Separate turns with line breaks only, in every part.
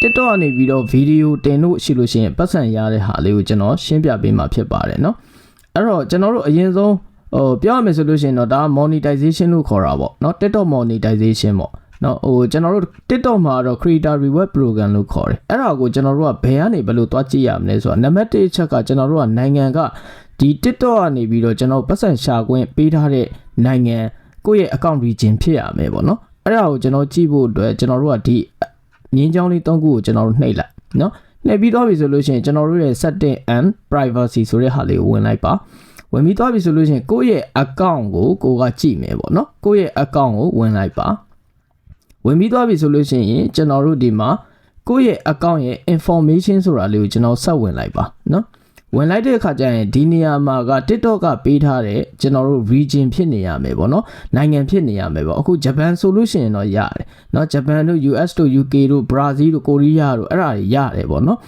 TikTok ကနေပြီးတော့ဗီဒီယိုတင်လို့ရှိလို့ရှိရင်ပတ်စံရတဲ့ဟာလေးကိုကျွန်တော်ရှင်းပြပေးမှာဖြစ်ပါတယ်เนาะအဲ့တော့ကျွန်တော်တို့အရင်ဆုံးဟိုပြောရမယ်ဆိုလို့ရှိရင်တော့ဒါ monetization လို့ခေါ်တာပေါ့เนาะ TikTok monetization ပေါ့နော်ဟိုကျွန်တော်တို့ TikTok မှာတော့ creator reward program လို့ခေါ်တယ်အဲ့ဒါကိုကျွန်တော်တို့ကဘယ်ကနေဘယ်လိုသွားကြည့်ရမလဲဆိုတော့နံပါတ်1အချက်ကကျွန်တော်တို့ကနိုင်ငံကဒီ TikTok ကနေပြီးတော့ကျွန်တော်ပတ်စံရှာခွင့်ပေးထားတဲ့နိုင်ငံကိုယ့်ရဲ့ account region ဖြစ်ရမယ်ပေါ့နော်အဲ့ဒါကိုကျွန်တော်ကြည့်ဖို့အတွက်ကျွန်တော်တို့ကဒီ ငင်းချောင်းလေး၃ခုကိုကျွန်တော်တို့နှိပ်လိုက်နော်နှိပ်ပြီးတော့ပြီဆိုလို့ရှိရင်ကျွန်တော်တို့ရဲ့ setting and privacy ဆိုတဲ့ဟာလေးကိုဝင်လိုက်ပါဝင်ပြီးသွားပြီဆိုလို့ရှိရင်ကိုယ့်ရဲ့ account ကိုကိုကကြည့်မယ်ပေါ့နော်ကိုယ့်ရဲ့ account ကိုဝင်လိုက်ပါဝင်ပြီးသွားပြီဆိုလို့ရှိရင်ကျွန်တော်တို့ဒီမှာကိုယ့်ရဲ့ account ရဲ့ information ဆိုတာလေးကိုကျွန်တော်ဆက်ဝင်လိုက်ပါနော် ဝင်လိုက်တဲ့အခါကျရင်ဒီနေရာမှာက TikTok ကပေးထားတဲ့ကျွန်တော်တို့ region ဖြစ်နေရမယ်ပေါ့နော်နိုင်ငံဖြစ်နေရမယ်ပေါ့အခုဂျပန်ဆိုလို့ရှိရင်တော့ရတယ်เนาะဂျပန်တို့ US တို့ UK တို့ Brazil တို့ကိုရီးယားတို့အဲ့ဒါတွေရတယ်ပေါ့နော်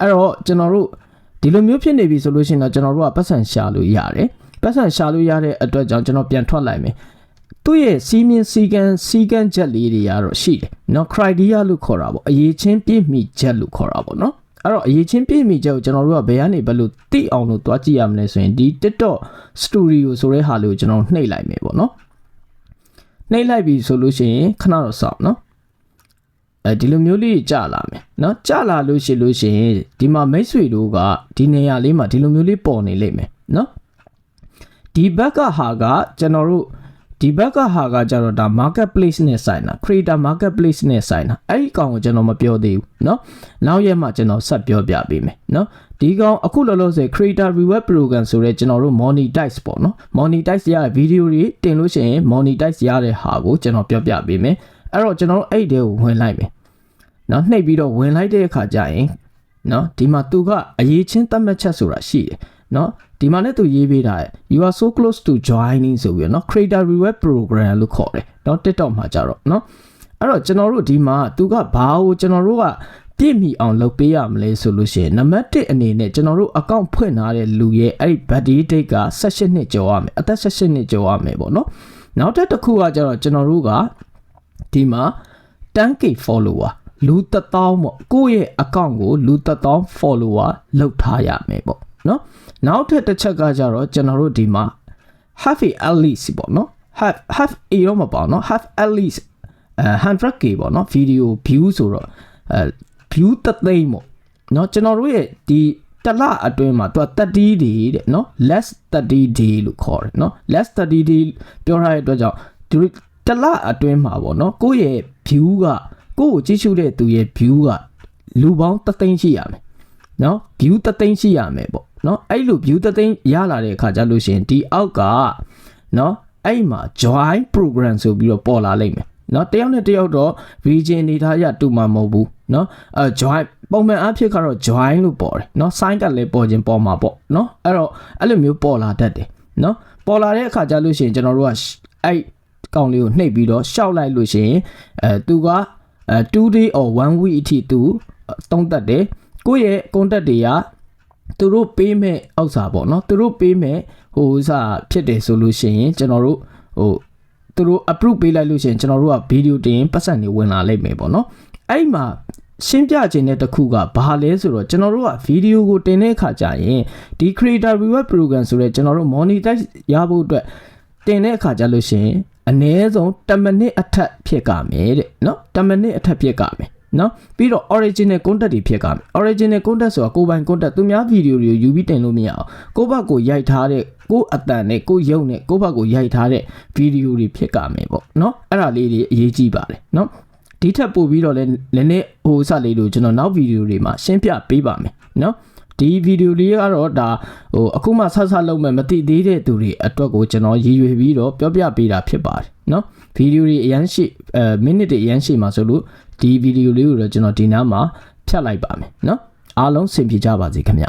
အဲ့တော့ကျွန်တော်တို့ဒီလိုမျိုးဖြစ်နေပြီဆိုလို့ရှိရင်တော့ကျွန်တော်တို့ကပတ်စံရှာလို့ရတယ်ပတ်စံရှာလို့ရတဲ့အတွက်ကြောင့်ကျွန်တော်ပြန်ထွက်လိုက်မယ်သူ့ရဲ့စီးမြင်စီကံစီကံချက်လေးတွေကတော့ရှိတယ်เนาะ criteria လို့ခေါ်တာပေါ့အရေးချင်းပြည့်မီချက်လို့ခေါ်တာပေါ့เนาะ အဲ့တော့အရေးချင်းပြည့်မီချက်ကိုကျွန်တော်တို့ကဘယ်ကနေဘယ်လိုသိအောင်လို့တွားကြည့်ရမလဲဆိုရင်ဒီ TikTok Studio ဆိုတဲ့ဟာလေးကိုကျွန်တော်နှိပ်လိုက်မယ်ပေါ့เนาะနှိပ်လိုက်ပြီဆိုလို့ရှိရင်ခဏတော့စောင့်เนาะအဲဒီလိုမျိုးလေးကြာလာမယ်เนาะကြာလာလို့ရှိလို့ရှိရင်ဒီမှာမိတ်ဆွေတို့ကဒီနေရာလေးမှာဒီလိုမျိုးလေးပေါ်နေလိမ့်မယ်เนาะဒီဘက်ကဟာကကျွန်တော်တို့ ဒီဘက်ကဟာကကြတော့ဒါ marketplace နဲ့ဆိုင်တာ creator marketplace နဲ့ဆိုင်တာအဲ့ဒီကောင်ကိုကျွန်တော်မပြောသေးဘူးเนาะနောက်ရက်မှကျွန်တော်ဆက်ပြောပြပေးမယ်เนาะဒီကောင်အခုလောလောဆယ် creator reward program ဆိုရဲကျွန်တော်တို့ monetize ပေါ့เนาะ monetize ရတဲ့ video တွေတင်လို့ရှိရင် monetize ရတဲ့ဟာကိုကျွန်တော်ပြောပြပေးမယ်အဲ့တော့ကျွန်တော်တို့အဲ့ဒီကိုဝင်လိုက်မယ်เนาะနှိပ်ပြီးတော့ဝင်လိုက်တဲ့အခါကျရင်เนาะဒီမှာသူကအရေးချင်းသတ်မှတ်ချက်ဆိုတာရှိတယ် เนาะဒီမှာလည်းသူရေးပေးတာ you are so close to joining ဆိုပြီးတော့เนาะ creator reward program လို့ခေါ်တယ်เนาะ TikTok မှာကြတော့เนาะအဲ့တော့ကျွန်တော်တို့ဒီမှာသူကဘာကိုကျွန်တော်တို့ကပြည့်မီအောင်လုပ်ပေးရမလဲဆိုလို့ရှိရင်နံပါတ်1အနေနဲ့ကျွန်တော်တို့ account ဖွင့်ထားတဲ့လူရဲ့အဲ့ဒီ birthday date က18နှစ်ကျော်ရမယ်အသက်18နှစ်ကျော်ရမယ်ပေါ့เนาะနောက်တစ်တစ်ခုကကြတော့ကျွန်တော်တို့ကဒီမှာ 10k follower လူ1000ပေါ့ကိုယ့်ရဲ့ account ကိုလူ1000 follower လောက်ထားရမယ်ပေါ့ နော်နောက်ထပ်တစ်ချက်ကကြတော့ကျွန်တော်တို့ဒီမှာ half a at least ပေါ့နော် half half a တော့မပေါ့နော် half at least 100k ပေါ့နော် video view ဆိုတော့အဲ view တသိန်းပေါ့နော်ကျွန်တော်တို့ရဲ့ဒီတလအတွင်းမှာသူက30 day တဲ့နော် less 30 day လို့ခေါ်တယ်နော် less 30 day ပြောထားတဲ့အတွက်ကြောင့်ဒီတလအတွင်းမှာပေါ့နော်ကိုယ့်ရဲ့ view ကကိုယ့်ကိုကြည့်ရှုတဲ့သူရဲ့ view ကလူပေါင်း3000ရှိရမယ်နော် view 3000ရှိရမယ်ပေါ့ နော်အဲ့လို view သသိန်းရလာတဲ့အခါကျလို့ရှိရင်ဒီအောက်ကနော်အဲ့မှာ join program ဆိုပြီးတော့ပေါ်လာလိမ့်မယ်နော်တယောက်နဲ့တယောက်တော့ region နေသားရတူမှာမဟုတ်ဘူးနော်အဲ join ပုံမှန်အဖြစ်ကတော့ join လို့ပေါ်တယ်နော် sign ကလည်းပေါ်ခြင်းပေါ်မှာပေါ့နော်အဲ့တော့အဲ့လိုမျိုးပေါ်လာတတ်တယ်နော်ပေါ်လာတဲ့အခါကျလို့ရှိရင်ကျွန်တော်တို့ကအဲ့ကောင်လေးကိုနှိပ်ပြီးတော့ရှောက်လိုက်လို့ရှိရင်အဲသူက2 day or 1 week အထိသူတုံးတက်တယ်ကိုယ့်ရဲ့ contact တွေက သူတို့ပေးမဲ့အောက်စာပေါ့နော်သူတို့ပေးမဲ့ဟိုစာဖြစ်တယ်ဆိုလို့ရှိရင်ကျွန်တော်တို့ဟိုသူတို့ approve ပေးလိုက်လို့ရှိရင်ကျွန်တော်တို့ကဗီဒီယိုတင်ပတ်စံတွေဝင်လာလိမ့်မယ်ပေါ့နော်အဲ့မှာရှင်းပြခြင်းတဲ့တစ်ခုကဘာလဲဆိုတော့ကျွန်တော်တို့ကဗီဒီယိုကိုတင်တဲ့အခါကျရင်ဒီ creator reward program ဆိုတဲ့ကျွန်တော်တို့ monetize ရဖို့အတွက်တင်တဲ့အခါကျလို့ရှိရင်အနည်းဆုံး10မိနစ်အထက်ဖြစ်ကမယ်တဲ့နော်10မိနစ်အထက်ဖြစ်ကမယ် နော်ပြီးတော့ original content တွေဖြစ်ကမယ် original content ဆိုတာကိုယ်ပိုင် content သူများဗီဒီယိုတွေကိုယူပြီးတင်လို့မရအောင်ကိုယ့်ဘက်ကိုရိုက်ထားတဲ့ကိုယ့်အတန်နဲ့ကိုယ့်ရုပ်နဲ့ကိုယ့်ဘက်ကိုရိုက်ထားတဲ့ဗီဒီယိုတွေဖြစ်ကမယ်ပေါ့နော်အဲ့ဒါလေးတွေအရေးကြီးပါတယ်နော်ဒီထက်ပိုပြီးတော့လည်းနည်းနည်းဟိုစလေးတို့ကျွန်တော်နောက်ဗီဒီယိုတွေမှာရှင်းပြပေးပါမယ်နော် ဒီဗီဒီယိုလေးကတော့ဒါဟိုအခုမှဆက်ဆက်လုပ်မဲ့မသိသေးတဲ့သူတွေအတွက်ကိုကျွန်တော်ရည်ရွယ်ပြီးတော့ပြောပြပေးတာဖြစ်ပါတယ်เนาะဗီဒီယိုတွေအရန်ရှိအဲမိနစ်တွေအရန်ရှိမှာဆိုလို့ဒီဗီဒီယိုလေးကိုတော့ကျွန်တော်ဒီနားမှာဖြတ်လိုက်ပါမယ်เนาะအားလုံးဆင်ပြေကြပါစေခင်ဗျ